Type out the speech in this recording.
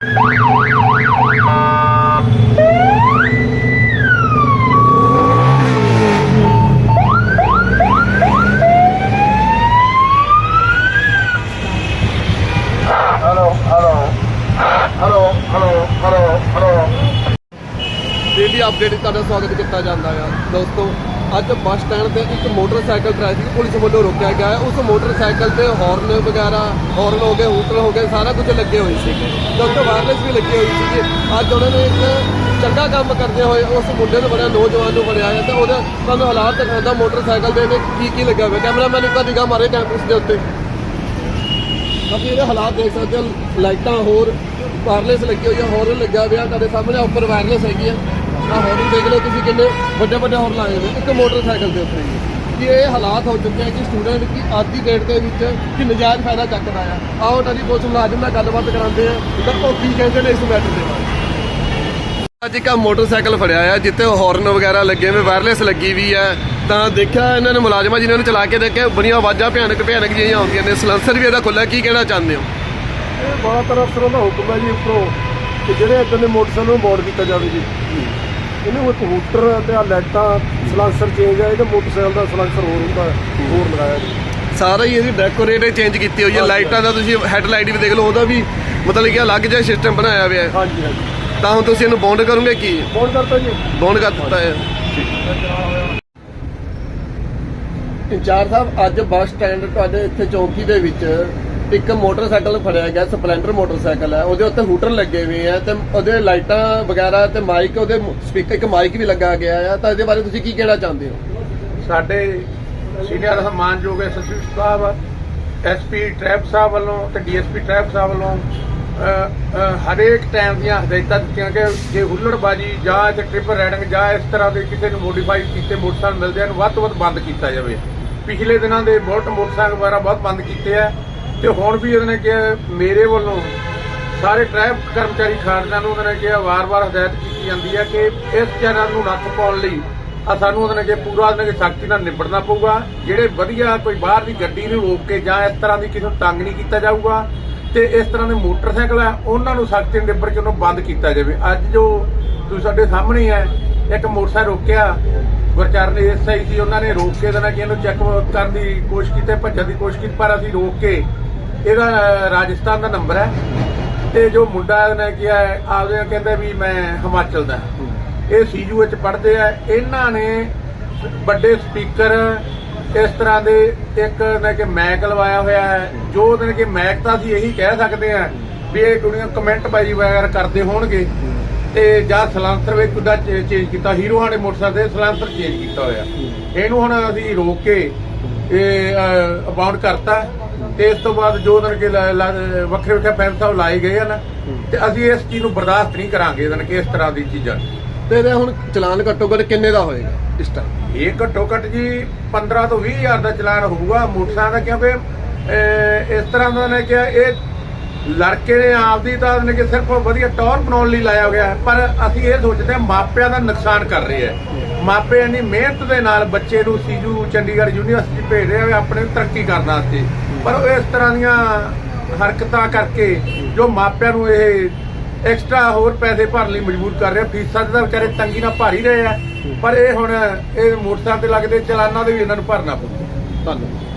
Hello, hello, hello, hello, hello, hello. Daily update ਤੁਹਾਡਾ ਸਵਾਗਤ ਕੀਤਾ ਜਾਂਦਾ ਹੈ ਦੋਸਤੋ, ਅੱਜ ਬੱਸ ਸਟੈਂਡ ਤੇ ਇੱਕ ਮੋਟਰਸਾਈਕਲ ਟ੍ਰੈਫਿਕ ਪੁਲਿਸ ਵੱਲੋਂ ਰੋਕਿਆ ਗਿਆ ਹੈ। ਉਸ ਮੋਟਰਸਾਈਕਲ ਤੇ ਹਾਰਨ ਵਗੈਰਾ ਹਾਰਨ ਹੋ ਗਏ ਹੂਟਰ ਹੋ ਗਏ, ਸਾਰਾ ਕੁਝ ਲੱਗੇ ਹੋਏ ਸੀਗੇ। ਤੇ ਉੱਤੇ ਵਾਇਰਲੈਸ ਵੀ ਲੱਗੀ ਹੋਈ ਸੀਗੀ। ਅੱਜ ਉਹਨਾਂ ਨੇ ਇੱਕ ਚੰਗਾ ਕੰਮ ਕਰਦੇ ਹੋਏ ਉਸ ਮੁੰਡੇ ਨੂੰ ਬੜਿਆ ਨੌਜਵਾਨ ਨੂੰ ਬਣਿਆ ਹੈ ਤੇ ਉਹਦਾ ਤੁਹਾਨੂੰ ਹਾਲਾਤ ਦਿਖਾਉਂਦਾ ਮੋਟਰਸਾਈਕਲ ਦੇ ਨੇ ਕੀ ਕੀ ਲੱਗਿਆ ਹੋਇਆ। ਕੈਮਰਾਮੈਨ ਇੱਕ ਨਿਗਾਹ ਮਾਰੇ ਕੈਂਪਸ ਦੇ ਉੱਤੇ। ਬਾਕੀ ਇਹਦੇ ਹਾਲਾਤ ਦੇਖ ਸਕਦੇ ਹੋ, ਲਾਈਟਾਂ ਹੋਰ ਵਾਇਰਲੈਸ ਲੱਗੀ ਹੋਈ ਹੈ ਹੌਰਨ ਲੱਗਾ ਹੋਇਆ ਤੁਹਾਡੇ ਸਾਹਮਣੇ ਉੱਪਰ ਵਾਇਰਲੈਸ ਹੈਗੀ ਆ। ਆਹ ਹੌਰਨ ਦੇਖ ਲਓ ਤੁਸੀਂ ਕਿੰਨੇ ਵੱਡੇ ਵੱਡੇ ਹੌਰਨ ਲਾਏ ਹੋਏ ਇੱਕ ਮੋਟਰਸਾਈਕਲ ਦੇ ਉੱਤੇ ਜੀ। ਕਿ ਇਹ ਹਾਲਾਤ ਹੋ ਚੁੱਕੇ ਆ ਕਿ ਸਟੂਡੈਂਟ ਕੀ ਅੱਜ ਦੀ ਡੇਟ ਦੇ ਵਿੱਚ ਕਿ ਨਜਾਇਜ਼ ਫਾਇਦਾ ਚੱਕਦਾ ਆ। ਆਓ ਤੁਹਾਡੀ ਪੁਲਿਸ ਮੁਲਾਜ਼ਮ ਨਾਲ ਗੱਲਬਾਤ ਕਰਾਉਂਦੇ ਆ। ਤਾਂ ਉਹ ਕੀ ਕਹਿੰਦੇ ਨੇ ਇਸ ਮੈਟਰ ਦੇ ਬਾਰੇ? ਅੱਜ ਇੱਕ ਮੋਟਰਸਾਈਕਲ ਫੜਿਆ ਆ ਜਿੱਤੇ ਹਾਰਨ ਵਗੈਰਾ ਲੱਗੇ ਹੋਏ ਵਾਇਰਲੈਸ ਲੱਗੀ ਵੀ ਆ। ਤਾਂ ਦੇਖਿਆ ਇਹਨਾਂ ਨੇ ਮੁਲਾਜ਼ਮਾਂ ਜਿਨ੍ਹਾਂ ਨੂੰ ਚਲਾ ਕੇ ਦੇਖਿਆ, ਬੜੀਆਂ ਆਵਾਜ਼ਾਂ ਭਿਆਨਕ ਭਿਆਨਕ ਜਿਹੀਆਂ ਆਉਂਦੀਆਂ ਨੇ। ਸਲੈਂਸਰ ਵੀ ਇਹਦਾ ਖੁੱਲਾ ਕੀ ਕਹਿਣਾ ਚਾਹੁੰਦੇ ਹੋ? ਇਹ ਬੜਾ ਤਰ੍ਹਾਂ ਅਫਸਰਾਂ ਦਾ ਹੁਕਮ ਹੈ ਜੀ ਉੱਪਰੋਂ ਕਿ ਜਿਹੜੇ ਇਦਾਂ ਦੇ ਮੋਟਰਸਾਈਕਲ ਨੂੰ ਬੋਰਡ ਕੀਤਾ ਜਾਵੇ ਜੀ। ਇਹਨੂੰ ਇੱਕ ਹੂਟਰ ਤੇ ਆ ਲਾਈਟਾਂ ਸਲਾਂਸਰ ਚੇਂਜ ਹੈ ਇਹਦੇ ਮੋਟਰਸਾਈਕਲ ਦਾ ਸਲਾਂਸਰ ਹੋਰ ਹੁੰਦਾ ਹੈ, ਹੋਰ ਲਗਾਇਆ ਜੀ। ਸਾਰਾ ਹੀ ਇਹਦੀ ਡੈਕੋਰੇਟ ਚੇਂਜ ਕੀਤੀ ਹੋਈ ਹੈ। ਹਾਂਜੀ। ਲਾਈਟਾਂ ਦਾ ਤੁਸੀਂ ਹੈਡਲਾਈਟ ਵੀ ਦੇਖ ਲਓ ਉਹਦਾ ਵੀ ਮਤਲਬ ਕਿ ਅਲੱਗ ਜਿਹਾ ਸਿਸਟਮ ਬਣਾਇਆ ਹੋਇਆ ਹੈ। ਹਾਂਜੀ ਹਾਂਜੀ। ਤਾਂ ਹੁਣ ਤੁਸੀਂ ਇਹਨੂੰ ਬੌਂਡ ਕਰੋਗੇ ਕੀ? ਫੋਨ ਕਰਤਾ ਜੀ। ਬੌਂਡ ਕਰ ਦਿੱਤਾ ਹੈ। ਇੰਚਾਰਜ ਸਾਹਿਬ ਅੱਜ ਬੱਸ ਸਟੈਂਡ ਤੁਹਾਡੇ ਇੱਥੇ ਚੌਂਕੀ ਦੇ ਵਿੱਚ ਇੱਕ ਮੋਟਰਸਾਈਕਲ ਫੜਿਆ ਗਿਆ, ਸਪਲੈਂਡਰ ਮੋਟਰਸਾਈਕਲ ਹੈ। ਉਹਦੇ ਉੱਤੇ ਹੂਟਰ ਲੱਗੇ ਹੋਏ ਆ ਤੇ ਉਹਦੇ ਲਾਈਟਾਂ ਵਗੈਰਾ ਤੇ ਮਾਈਕ, ਉਹਦੇ ਸਪੀਕਰ ਇੱਕ ਮਾਈਕ ਵੀ ਲੱਗਾ ਗਿਆ ਆ। ਤਾਂ ਇਹਦੇ ਬਾਰੇ ਤੁਸੀਂ ਕੀ ਕਹਿਣਾ ਚਾਹੁੰਦੇ ਹੋ? ਸਾਡੇ ਸੀਨੀਅਰ ਸਨਮਾਨਯੋਗ ਐਸਐਸਪੀ ਸਾਹਿਬ ਐਸਪੀ ਟ੍ਰੈਫਿਕ ਸਾਹਿਬ ਵੱਲੋਂ ਤੇ ਡੀਐਸਪੀ ਟ੍ਰੈਫਿਕ ਸਾਹਿਬ ਵੱਲੋਂ ਹਰੇਕ ਟਾਈਮ ਦੀਆਂ ਹਦਾਇਤਾਂ ਦਿੱਤੀਆਂ ਕਿ ਜੇ ਹੁੱਲੜਬਾਜੀ ਜਾਂ ਤੇ ਟ੍ਰਿਪਲ ਰਾਈਡਿੰਗ ਜਾਂ ਇਸ ਤਰ੍ਹਾਂ ਦੇ ਕਿਸੇ ਨੂੰ ਮੋਡੀਫਾਈ ਕੀਤੇ ਮੋਟਰਸਾਈਕਲ ਮਿਲਦੇ ਹਨ, ਵੱਧ ਤੋਂ ਵੱਧ ਬੰਦ ਕੀਤਾ ਜਾਵੇ। ਪਿਛਲੇ ਦਿਨਾਂ ਦੇ ਬੁਲਟ ਮੋਟਰਸਾਈਕਲ ਵਗੈਰਾ ਬਹੁਤ ਬੰਦ ਕੀਤੇ ਆ। ਤੇ ਹੁਣ ਵੀ ਉਹਨੇ ਕਿਹਾ, ਮੇਰੇ ਵੱਲੋਂ ਸਾਰੇ ਟ੍ਰੈਫਿਕ ਕਰਮਚਾਰੀ ਖਾੜਿਆਂ ਨੂੰ ਉਹਨਾਂ ਨੇ ਕਿਹਾ, ਵਾਰ-ਵਾਰ ਹਦਾਇਤ ਕੀਤੀ ਜਾਂਦੀ ਹੈ ਕਿ ਇਸ ਚੈਨਲ ਨੂੰ ਨੱਥ ਪਾਉਣ ਲਈ ਆ ਸਾਨੂੰ ਉਹਨਾਂ ਨੇ ਕਿਹਾ, ਪੂਰਾ ਉਹਨਾਂ ਨੇ ਸਖਤੀ ਨਾਲ ਨਿਬੜਨਾ ਪਊਗਾ। ਜਿਹੜੇ ਵਧੀਆ ਕੋਈ ਬਾਹਰ ਦੀ ਗੱਡੀ ਨੂੰ ਰੋਕ ਕੇ ਜਾਂ ਇਸ ਤਰ੍ਹਾਂ ਦੀ ਕਿਸੇ ਨੂੰ ਤੰਗ ਨਹੀਂ ਕੀਤਾ ਜਾਊਗਾ ਤੇ ਇਸ ਤਰ੍ਹਾਂ ਦੇ ਮੋਟਰਸਾਈਕਲ ਆ, ਉਹਨਾਂ ਨੂੰ ਸਖਤੀ ਨਿਬੜ ਕੇ ਉਹਨੂੰ ਬੰਦ ਕੀਤਾ ਜਾਵੇ। ਅੱਜ ਜੋ ਤੁਸੀਂ ਸਾਡੇ ਸਾਹਮਣੇ ਹੈ ਇੱਕ ਮੋਟਰਸਾਈਕਲ ਰੋਕਿਆ, ਗੁਰਚਰਨ ਐਸਆਈ ਸੀ, ਉਹਨਾਂ ਨੇ ਰੋਕ ਕੇ ਦੇਣਾ ਕਿ ਇਹਨੂੰ ਚੈੱਕ ਕਰਨ ਦੀ ਕੋਸ਼ਿਸ਼ ਕੀਤੀ, ਭੱਜਣ ਦੀ ਕੋਸ਼ਿਸ਼ ਕੀਤੀ, ਪਰ ਅਸੀਂ ਰੋਕ ਕੇ ਇਹਦਾ ਰਾਜਸਥਾਨ ਦਾ ਨੰਬਰ ਹੈ। ਤੇ ਜੋ ਮੁੰਡਾ ਨੇ ਕਿਹਾ ਆਪਦੇ ਕਹਿੰਦਾ ਵੀ ਮੈਂ ਹਿਮਾਚਲ ਦਾ ਇਹ ਸੀਯੂ ਵਿੱਚ ਪੜ੍ਹਦੇ ਆ। ਇਹਨਾਂ ਨੇ ਵੱਡੇ ਸਪੀਕਰ, ਇਸ ਤਰ੍ਹਾਂ ਦੇ ਇੱਕ ਨੇ ਕਿ ਮੈਕ ਲਵਾਇਆ ਹੋਇਆ ਹੈ। ਜੋ ਨੇ ਕਿ ਮੈਕ ਤਾਂ ਅਸੀਂ ਇਹੀ ਕਹਿ ਸਕਦੇ ਆ ਵੀ ਇਹ ਕੁੜੀਆਂ ਕਮੈਂਟ ਬਾਜੀ ਵਗੈਰਾ ਕਰਦੇ ਹੋਣਗੇ। ਤੇ ਜਾਂ ਸਲਾਂਸਰ ਵਿੱਚ ਕੁਦਾ ਚੇਂਜ ਕੀਤਾ ਹੀਰੋ ਹਾਣੇ ਮੋਟਰਸਾਈਕਲ ਦੇ ਸਲਾਂਸਰ ਚੇਂਜ ਕੀਤਾ ਹੋਇਆ। ਇਹਨੂੰ ਹੁਣ ਅਸੀਂ ਰੋਕ ਕੇ, ਇਹ ਅਬਾਉਂਡ ਕਰਤਾ। ਤੇ ਇਸ ਤੋਂ ਬਾਅਦ ਜੋ ਉਹਨਾਂ ਕੇ ਵੱਖਰੇ ਵੱਖਰੇ ਪੈਨ ਸਾਹਿਬ ਲਾਏ ਗਏ ਹਨ ਤੇ ਅਸੀਂ ਇਸ ਚੀਜ਼ ਨੂੰ ਬਰਦਾਸ਼ਤ ਨਹੀਂ ਕਰਾਂਗੇ ਇਹਨਾਂ ਕਿ ਇਸ ਤਰ੍ਹਾਂ ਦੀ ਚੀਜ਼ਾਂ ਤੇ ਇਹਦੇ ਹੁਣ ਚਲਾਨ ਘੱਟੋ ਘੱਟ ਕਿੰਨੇ ਦਾ ਹੋਏਗਾ ਇਸ ਟਾਈਮ ਇਹ ਘੱਟੋ ਘੱਟ ਜੀ 15 ਤੋਂ 20 ਹਜ਼ਾਰ ਦਾ ਚਲਾਨ ਹੋਊਗਾ ਮੋਟਰਸਾਈਕਲ ਦਾ ਕਿਉਂਕਿ ਇਸ ਤਰ੍ਹਾਂ ਦਾ ਨੇ ਕਿ ਇਹ ਲੜਕੇ ਨੇ ਆਪਦੀ ਤਾਂ ਨੇ ਕਿ ਸਿਰਫ ਵਧੀਆ ਟੌਰ ਬਣਾਉਣ ਲਈ ਲਾਇਆ ਗਿਆ। ਪਰ ਅਸੀਂ ਇਹ ਸੋਚਦੇ ਹਾਂ ਮਾਪਿਆਂ ਦਾ ਨੁਕਸਾਨ ਕਰ ਰਹੇ ਹੈ। ਮਾਪੇ ਇੰਨੀ ਮਿਹਨਤ ਦੇ ਨਾਲ ਬੱਚੇ ਨੂੰ ਸੀਜੂ ਚੰਡੀਗੜ੍ਹ ਯੂਨੀਵਰਸਿਟੀ ਭੇਜ ਰਹੇ ਆ ਆਪਣੇ ਤਰੱਕੀ ਕਰਨ ਵਾਸਤੇ। ਪਰ ਉਹ ਇਸ ਤਰ੍ਹਾਂ ਦੀਆਂ ਹਰਕਤਾਂ ਕਰਕੇ ਜੋ ਮਾਪਿਆਂ ਨੂੰ ਇਹ ਐਕਸਟਰਾ ਹੋਰ ਪੈਸੇ ਭਰਨ ਲਈ ਮਜਬੂਰ ਕਰ ਰਿਹਾ, ਫੀਸਾਂ ਦੇ ਤਾਂ ਵਿਚਾਰੇ ਤੰਗੀ ਨਾਲ ਭਰ ਹੀ ਰਹੇ ਆ। ਪਰ ਇਹ ਹੁਣ ਇਹ ਮੋਟਰਸਾਈਕਲ ਤੇ ਲੱਗਦੇ ਚਲਾਨਾਂ ਦੇ ਵੀ ਇਹਨਾਂ ਨੂੰ ਭਰਨਾ ਪਊ। ਧੰਨਵਾਦ।